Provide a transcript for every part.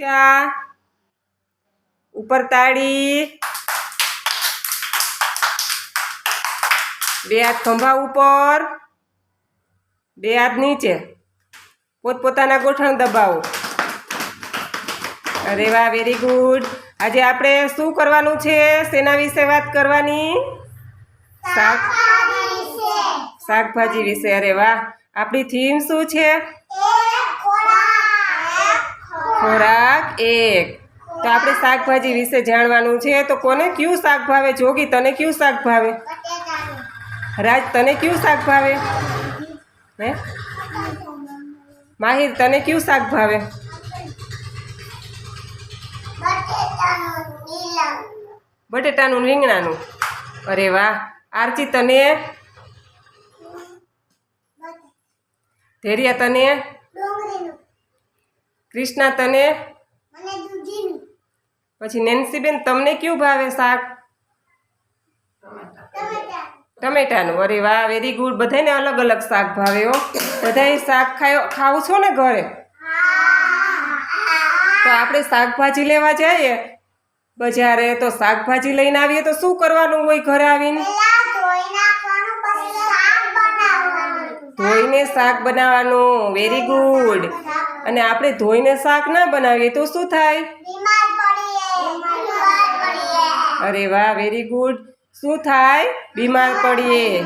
ચા. ઉપર તાળી. બે હાથ ખંભા ઉપર. બે હાથ નીચે. પોતપોતાના ગોઠણ દબાવો. અરે વાહ વેરી ગુડ આજે આપણે શું કરવાનું છે? શેના વિશે વાત કરવાની? શાક. શાકભાજી વિશે. અરે વાહ આપણી થીમ શું છે? ખોરાક એક. તો આપણે શાકભાજી વિશે જાણવાનું છે, તો કોને કયું શાક ભાવે? જોગી, તને કયું શાક ભાવે? રાજ, તને કયું શાક ભાવે? હે? માહિર, તને કયું શાક ભાવે? બટેટાનું, રીંગણાનું. અરે વાહ! આરતી, તને? ધેરિયા, તને? કૃષ્ણા તને? પછી નેન્સીબેન તમને કયું ભાવે શાક? ટમેટાનું. અરે વાહ વેરી ગુડ બધાને અલગ અલગ શાક ભાવે હો. બધાય શાક ખાયો ખાવું છો ને ઘરે? તો આપણે શાકભાજી લેવા જઈએ. બજારે તો શાકભાજી લઈને આવીએ તો શું કરવાનું હોય ઘરે આવીને? ધોઈને શાક બનાવવાનું. વેરી ગુડ અને આપણે ધોઈને શાક ના બનાવીએ તો શું થાય? અરે વાહ વેરી ગુડ શું થાય? બીમાર પડીએ.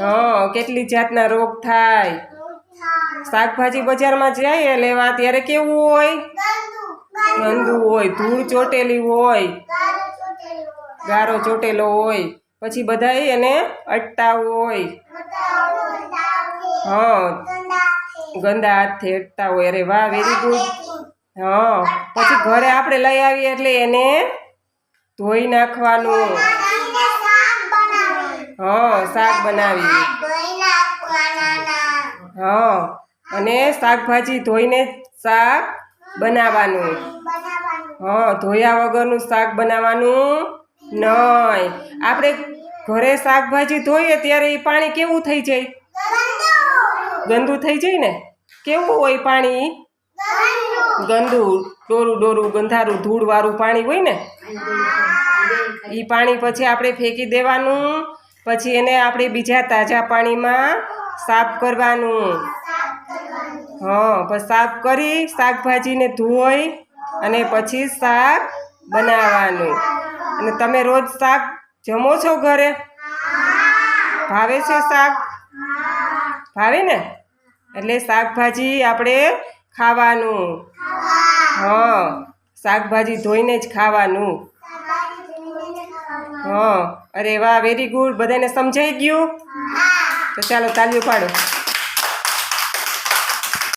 હા કેટલી જાતના રોગ થાય. શાકભાજી બજારમાં જઈએ લેવા ત્યારે કેવું હોય? ગંદુ હોય ધૂળ ચોટેલી હોય. ગારો ચોટેલો હોય. પછી બધા એને અટતા હોય. હા ગંદા હાથ થેટતા હોય. અરે વાહ વેરી ગુડ હા, પછી ઘરે આપણે લઈ આવીએ એટલે એને ધોઈ નાખવાનું. હા, શાક બનાવી હા, અને શાકભાજી ધોઈને શાક બનાવવાનું. હા, ધોયા વગરનું શાક બનાવવાનું નહીં. આપણે ઘરે શાકભાજી ધોઈએ ત્યારે એ પાણી કેવું થઈ જાય? ગંદુ થઈ જાય ને? કેવું હોય પાણી? ગંદુ. ડોરું ડોરું ગંધારું ધૂળવાળું પાણી હોય ને? એ પાણી પછી આપણે ફેંકી દેવાનું. પછી એને આપણે બીજા તાજા પાણીમાં સાફ કરવાનું. હા પછી સાફ કરી શાકભાજીને ધોઈ અને પછી શાક બનાવવાનું. અને તમે રોજ શાક જમો છો ઘરે? ભાવે છે શાક? ભાવે ને? એટલે શાકભાજી આપણે ખાવાનું. હા શાકભાજી ધોઈને જ ખાવાનું. હા અરે વાહ વેરી ગુડ બધાને સમજાઈ ગયું? તો ચાલો તાલીઓ પાડો